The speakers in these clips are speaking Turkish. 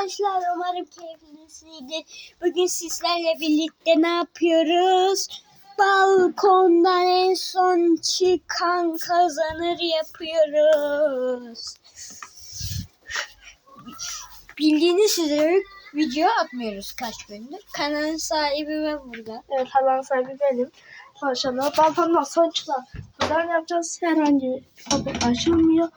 arkadaşlar umarım keyiflisinizdir. Bugün sizlerle birlikte ne yapıyoruz? Balkondan en son çıkan kazanır yapıyoruz. Bildiğiniz üzere video atmıyoruz kaç gündür. Kanalın sahibi ve burada. Evet kanal sahibi benim. Maşallah balkondan son çıkan pazar yapacağız. Herhangi bir kapı açılmıyor.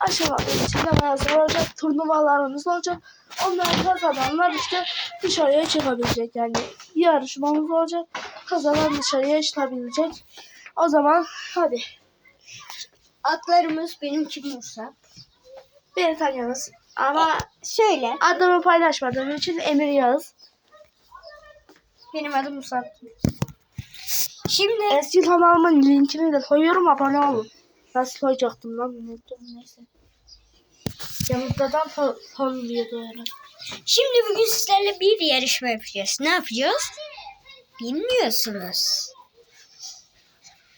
Aşamadığı için de bazı olacak. Turnuvalarımız olacak. Onlar kazananlar işte dışarıya çıkabilecek. Yani yarışmamız olacak. Kazanan dışarıya çıkabilecek. O zaman hadi. Atlarımız benimki Musa. Beni tanıyorsunuz. Ama Şöyle. adımı paylaşmadığım için Emir Yağız. Benim adım Musa. Şimdi Eski kanalımın linkini de koyuyorum abone olun. Nasıl koyacaktım lan unuttum neyse. Yanımdadan tanımlıyordu herhalde. Şimdi bugün sizlerle bir yarışma yapacağız. Ne yapacağız? Bilmiyorsunuz.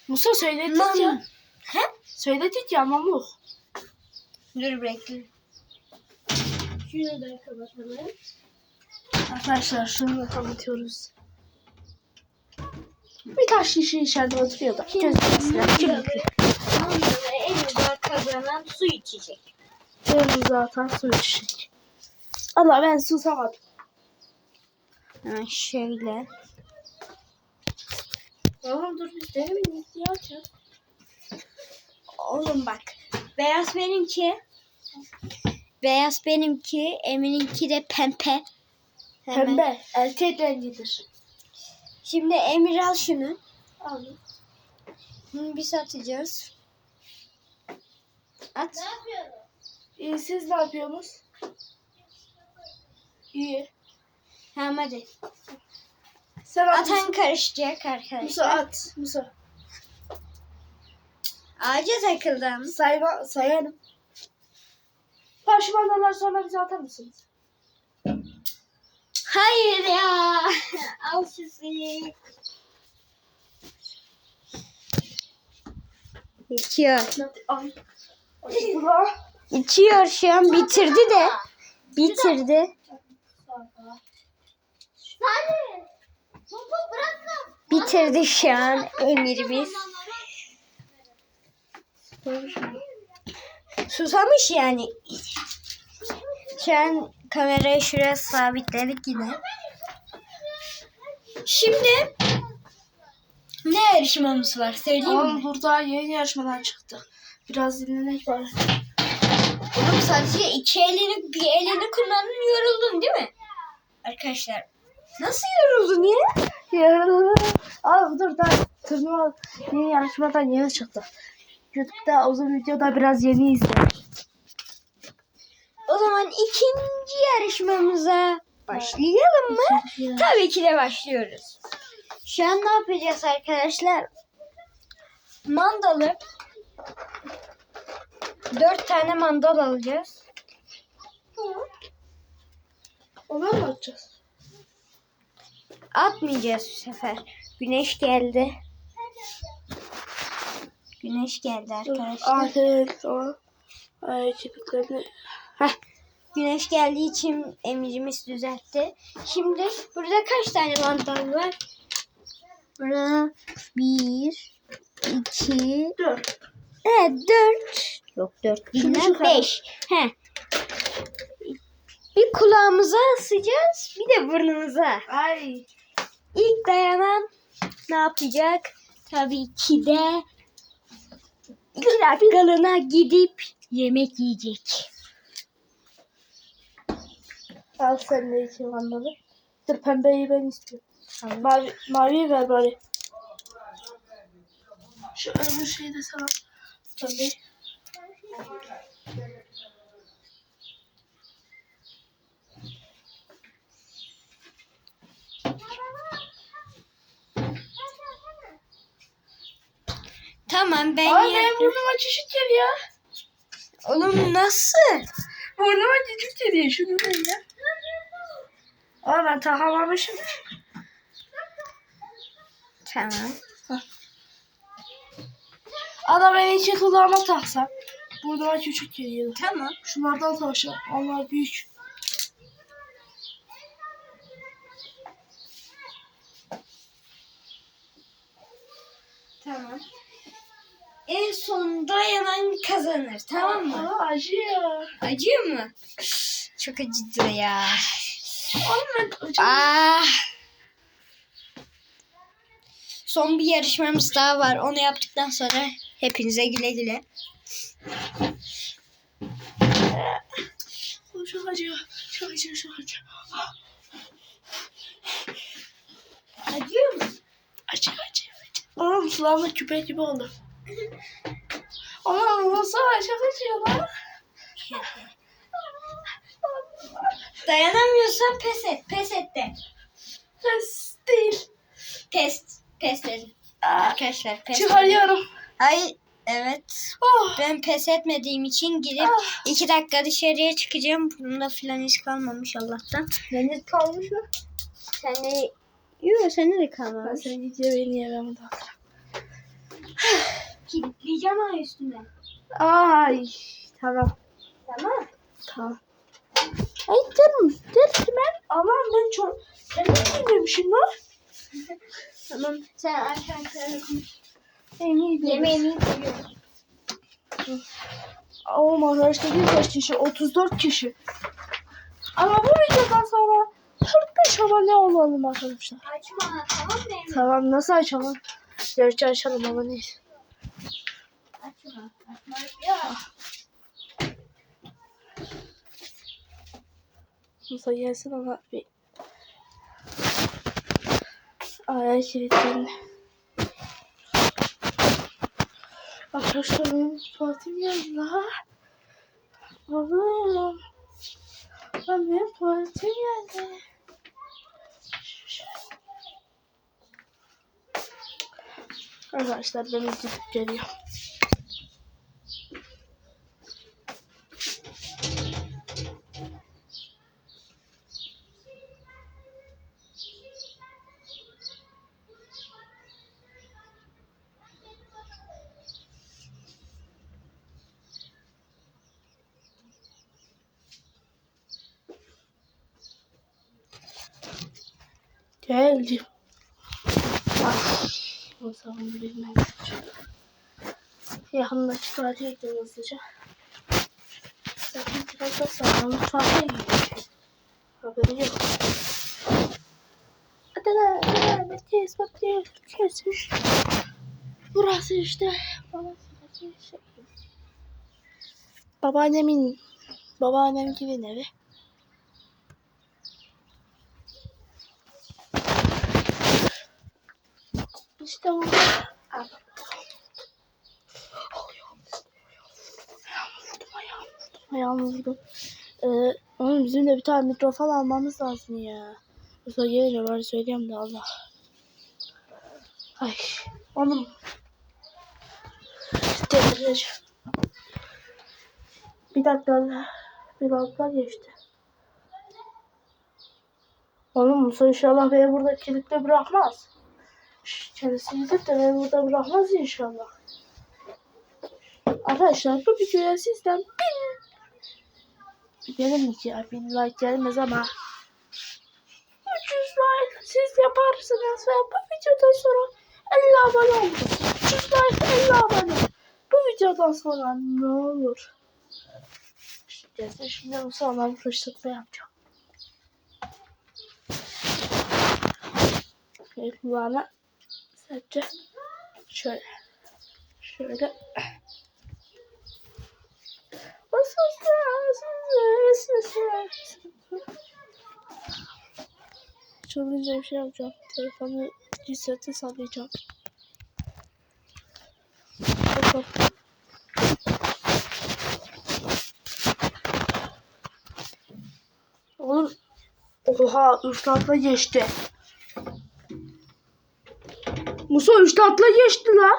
Musa söyledik Mam- ya. He? Söyledik ya mamuk. Dur bekle. Şunu da kapatalım. Arkadaşlar şunu da kapatıyoruz. Birkaç kişi içeride oturuyor da. Gözükmesine. Çünkü en güzel kazanan su içecek. benim zaten su içecek. Allah ben susamadım. Ha, şöyle. Oğlum dur biz denemeyiz ya. Oğlum bak. Beyaz benimki. Beyaz benimki. Emin'inki de pembe. Hemen. Pembe. Erkek rengidir. Şimdi Emir al şunu. Aldım. Bunu biz atacağız. At. İyi siz ne yapıyorsunuz? İyi. Tamam hadi. Sen at. Atan karışacak arkadaşlar. Musa at. Musa. Ağaca takıldım. Sayma, sayarım. Parşımanlar sonra bize atar mısınız? Hayır ya. Al sizi. İçiyor. Ay. İçiyor şu an bitirdi de. Bitirdi. Bitirdi şu an Emir'imiz. Susamış yani. Şu an kamerayı şuraya sabitledik yine. Şimdi ne yarışmamız var söyleyeyim Oğlum mi? burada yeni yarışmadan çıktı. Biraz dinlenek var. Oğlum sadece iki elini bir elini kullandın yoruldun değil mi? Arkadaşlar nasıl yoruldun ya? Yarın. Al dur da turnuva yeni yarışmadan yeni çıktı. YouTube'da uzun videoda biraz yeni izle. O zaman ikinci yarışmamıza başlayalım mı? Tabii ki de başlıyoruz. Şu an ne yapacağız arkadaşlar? Mandalı dört tane mandal alacağız. Ona mı atacağız? Atmayacağız bu sefer. Güneş geldi. Güneş geldi arkadaşlar. O. Ay kirpiklerini. Güneş geldiği için emirimiz düzeltti. Şimdi burada kaç tane mandal var? Burada bir, iki, Dört. evet dört. Yok dört değil beş. He. Bir kulağımıza asacağız, bir de burnumuza. Ay. İlk dayanan ne yapacak? Tabii ki de iki dakikalığına gidip yemek yiyecek. Al sen de iki mandalı. Dur pembeyi ben istiyorum. Mavi, maviyi ver bari. Şu öbür şeyi de sana. Pembeyi. Tamam ben ye- benim burnuma çeşit geliyor. Oğlum nasıl? Burnuma cicik dedi. Şunu ya. Valla tahamamışım. Tamam. Adam en içi kulağıma taksa. Burnuma küçük geliyor. Tamam. Şunlardan taşa. Onlar büyük. Tamam. En son dayanan kazanır. Tamam mı? Aa, acıyor. Acıyor mu? Çok acıdı ya. Acıyor. Ah. Son bir yarışmamız daha var. Onu yaptıktan sonra hepinize güle güle. Çok acıyor. Çok acıyor. Çok acıyor. Acıyor mu? Acıyor acıyor. acıyor. Oğlum sulağımda küpe gibi oldu. Oğlum nasıl çok acıyor lan. Dayanamıyorsan pes et. Pes et de. Pes değil. Pes. Pes dedim. Arkadaşlar pes. Çıkarıyorum. Ay evet. Oh. Ben pes etmediğim için gidip Ah. iki dakika dışarıya çıkacağım. Bunda filan hiç kalmamış Allah'tan. Bende kalmış mı? Sen de... Yok sende de Ben kalmamış. sen gidiyor beni daha. Kilitleyeceğim ha üstüne. Ay tamam. Tamam. Tamam. Ay canım. Der ben. Aman ben çok. Ben de giymemişim lan. Tamam. Sen arkadaşlarla konuş. Yemeği Yemeğimi koyuyorum. Oğlum arkadaşlar kaç kişi? 34 kişi. Ama bu videodan sonra 45 abone olalım arkadaşlar. Açma tamam mı? Tamam nasıl açalım? Gerçi açalım ama neyse. Açma. Açma. Ya. Musa gelsin ona bir... Ay kilitlendi. Arkadaşlar benim tuvaletim geldi la. Oğlum. Lan benim tuvaletim geldi. Arkadaşlar ben gidip geliyorum. Geldim. Ah, zaman bilmem. Yakındaki tuvalete gittim hızlıca. Zaten da sonra tuvalete gidiyor. Haberi yok. Adana, Adana, Betis, Betis. Burası işte. Burası işte. Şey. Babaannemin, babaannem gibi evi. İşte bu. Al. Ayağımı vurdum. Ee, oğlum bizim de bir tane mikrofon almamız lazım ya. Usta gelince bari söyleyeyim de Allah. Ay, oğlum. Bir dakika. Bir dakika geçti. Oğlum Musa inşallah beni burada kilitli bırakmaz. Kendisi gidip de beni burada bırakmaz inşallah. Arkadaşlar bu videoya sizden bin Gelin ki bin like gelmez ama 300 like siz yaparsınız ve bu videodan sonra 50 abone olur. 300 like 50 abone. Bu videodan sonra ne olur? İşte şimdi bu sağlam fırsatla yapacağım. Kulağına sadece şöyle şöyle Çılgınca bir şey yapacağım. Telefonu cissete sallayacağım. Bakalım. Oğlum. Oha tatla geçti. Musa üç tatla geçti la.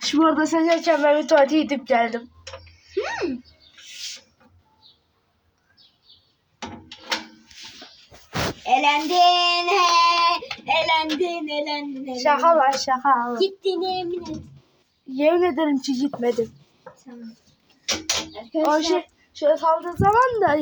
Şimdi orada sen yerken ben bir tuvalete gidip geldim. Elendin he. Elendin elendin elendin. Şaka lan şaka. Gittiğine emin et. Yemin ederim ki gitmedim. Tamam. O Arkadaşlar şey şöyle saldığı zaman da